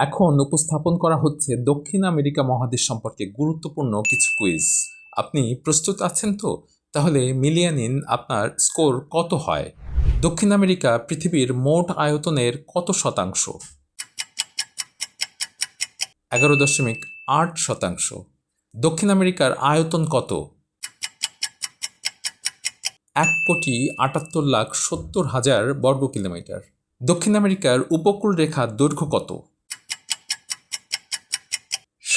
এখন উপস্থাপন করা হচ্ছে দক্ষিণ আমেরিকা মহাদেশ সম্পর্কে গুরুত্বপূর্ণ কিছু কুইজ। আপনি প্রস্তুত আছেন তো? তাহলে মিলিয়ে নিন আপনার স্কোর কত হয়? দক্ষিণ আমেরিকা পৃথিবীর মোট আয়তনের কত শতাংশ? এগারো দশমিক আট শতাংশ। দক্ষিণ আমেরিকার আয়তন কত? এক কোটি আটাত্তর লাখ সত্তর হাজার বর্গ কিলোমিটার দক্ষিণ আমেরিকার উপকূল রেখার দৈর্ঘ্য কত?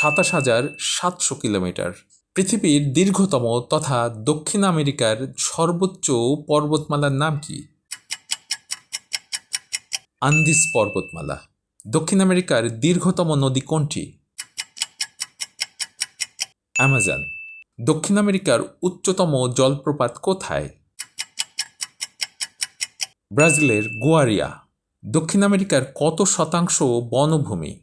সাতাশ হাজার সাতশো কিলোমিটার। পৃথিবীর দীর্ঘতম তথা দক্ষিণ আমেরিকার সর্বোচ্চ পর্বতমালার নাম কি? আন্দিস পর্বতমালা। দক্ষিণ আমেরিকার দীর্ঘতম নদী কোনটি? অ্যামাজন। দক্ষিণ আমেরিকার উচ্চতম জলপ্রপাত কোথায়? ব্রাজিলের গোয়ারিয়া। দক্ষিণ আমেরিকার কত শতাংশ বনভূমি?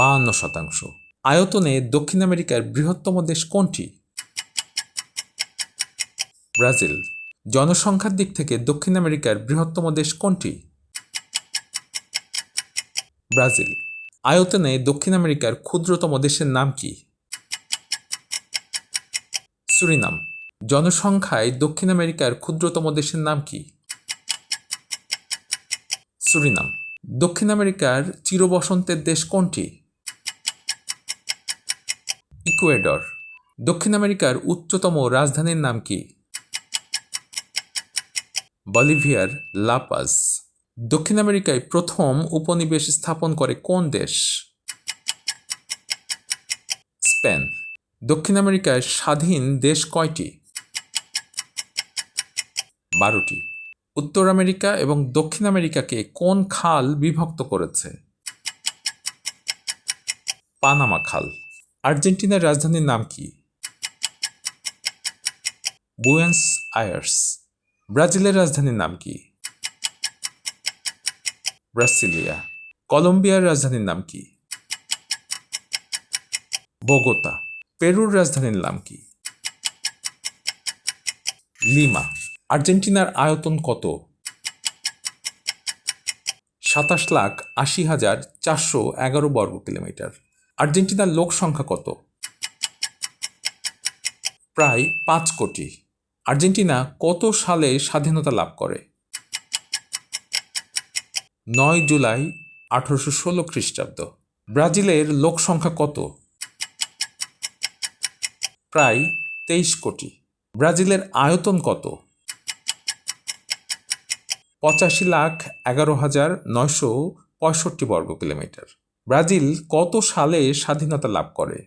বাহান্ন শতাংশ। আয়তনে দক্ষিণ আমেরিকার বৃহত্তম দেশ কোনটি? ব্রাজিল। জনসংখ্যার দিক থেকে দক্ষিণ আমেরিকার বৃহত্তম দেশ কোনটি? ব্রাজিল। আয়তনে দক্ষিণ আমেরিকার ক্ষুদ্রতম দেশের নাম কি? সুরিনাম। জনসংখ্যায় দক্ষিণ আমেরিকার ক্ষুদ্রতম দেশের নাম কি? সুরিনাম। দক্ষিণ আমেরিকার চিরবসন্তের দেশ কোনটি? ইকুয়েডর। দক্ষিণ আমেরিকার উচ্চতম রাজধানীর নাম কি? বলিভিয়ার লাপাস দক্ষিণ আমেরিকায় প্রথম উপনিবেশ স্থাপন করে কোন দেশ? স্পেন। দক্ষিণ আমেরিকায় স্বাধীন দেশ কয়টি? বারোটি। উত্তর আমেরিকা এবং দক্ষিণ আমেরিকাকে কোন খাল বিভক্ত করেছে? পানামা খাল। আর্জেন্টিনার রাজধানীর নাম কি? Buenos Aires. ব্রাজিলের রাজধানীর নাম কি? ব্রাসিলিয়া। কলম্বিয়ার রাজধানীর নাম কি? বোগোতা। পেরুর রাজধানীর নাম কি? লিমা। আর্জেন্টিনার আয়তন কত? সাতাশ লাখ আশি হাজার চারশো এগারো বর্গ কিলোমিটার আর্জেন্টিনার লোক সংখ্যা কত? প্রায় পাঁচ কোটি। আর্জেন্টিনা কত সালে স্বাধীনতা লাভ করে? নয় জুলাই আঠারোশো ষোলো খ্রিস্টাব্দ। ব্রাজিলের লোক সংখ্যা কত? প্রায় তেইশ কোটি। ব্রাজিলের আয়তন কত? পঁচাশি লাখ এগারো হাজার নয়শো পঁয়ষট্টি বর্গ কিলোমিটার ব্রাজিল কত সালে স্বাধীনতা লাভ করে?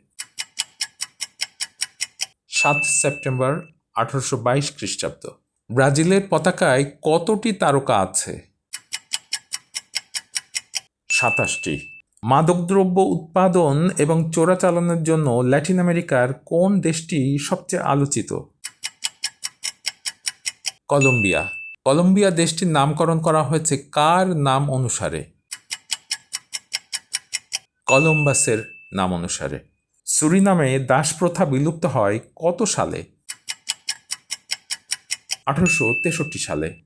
সাত সেপ্টেম্বর আঠারোশো বাইশ খ্রিস্টাব্দ। ব্রাজিলের পতাকায় কতটি তারকা আছে? সাতাশটি। মাদকদ্রব্য উৎপাদন এবং চোরাচালানের জন্য ল্যাটিন আমেরিকার কোন দেশটি সবচেয়ে আলোচিত? কলম্বিয়া। কলম্বিয়া দেশটির নামকরণ করা হয়েছে কার নাম অনুসারে? কলম্বাসের নাম অনুসারে। সুরিনামে দাস প্রথা বিলুপ্ত হয় কত সালে? আঠারোশো তেষট্টি সালে।